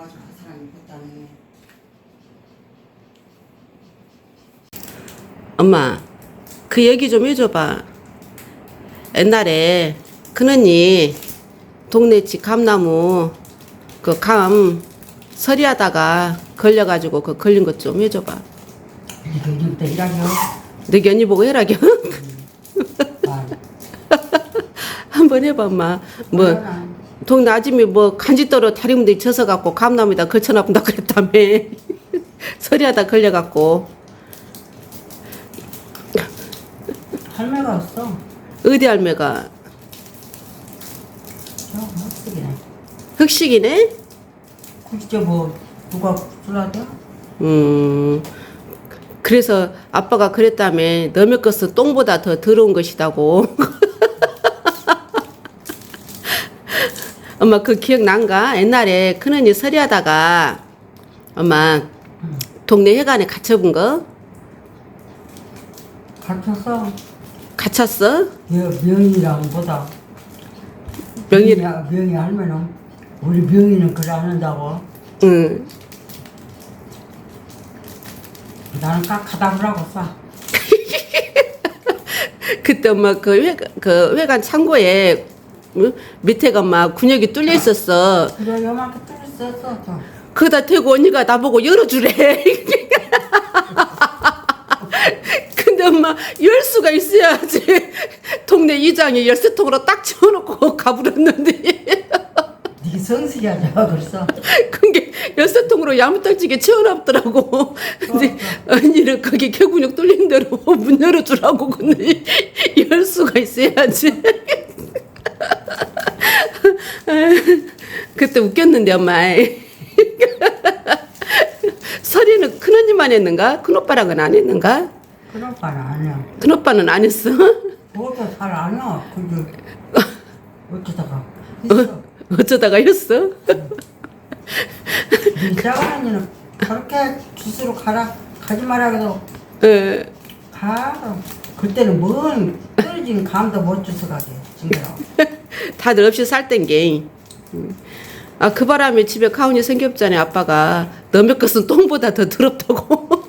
아주 그 사람이 됐다네. 엄마, 그 얘기 좀 해줘봐. 옛날에 큰언니 동네 집 감나무 그 감 서리하다가 걸려가지고 그 걸린 것 좀 해줘봐. 내 견이 보고 해라겨. 음. 한번 해봐, 엄마. 뭐, 동네 아줌이 뭐 간지떨어 다리 문대 쳐서 갖고 감나무에다 걸쳐놔본다 그랬다며. 서리하다 걸려갖고 할매가 없어. 어디 할매가 저 헛쓰기네. 흑식이네? 굳이 뭐 누가 불러줘? 음, 그래서 아빠가 그랬다며 너의 것은 똥보다 더 더러운 것이다고. 엄마 그 기억 난가? 옛날에 큰언니 서리하다가 엄마 동네 해관에 갇혀본 거? 갇혔어. 갇혔어? 명- 명이랑 보다. 명의, 명이 명이 할매는 우리 명이는 그래 안 한다고. 응. 나는 깍하다보라고 싸. 그때 엄마 그, 회, 그 회관 창고에 응? 밑에가 막 근육이 뚫려 있었어. 그래 요만큼 뚫렸어. 저. 그다 대고 언니가 나보고 열어주래. 근데 엄마 열 수가 있어야지. 동네 이장이 열쇠통으로 딱 채워놓고 가버렸는데. 네 성식이야 저 그랬어. 그게 열쇠통으로 야무딱지게 채워놨더라고. 근데 언니는 거기 개근육 뚫린 대로 문 열어주라고. 근데 열 수가 있어야지. 그때 웃겼는데 엄마. 설이는 큰 언니만 했는가? 큰 오빠랑은 안 했는가? 그런 오빠는 아니야. 큰 오빠는 안 했어? 그것도 잘 안 와. 근데 어쩌다가 있어. 어쩌다가 했어? 이 작은 언니는 그렇게 주스로 가라 가지 마라 그래도 에, 가. 그때는 뭔 떨어진 감도 못 주서 가지 징그러. 다들 없이 살 땐 게. 아, 그 바람에 집에 가훈이 생겼잖아요, 아빠가. 너몇 것은 똥보다 더 더럽다고.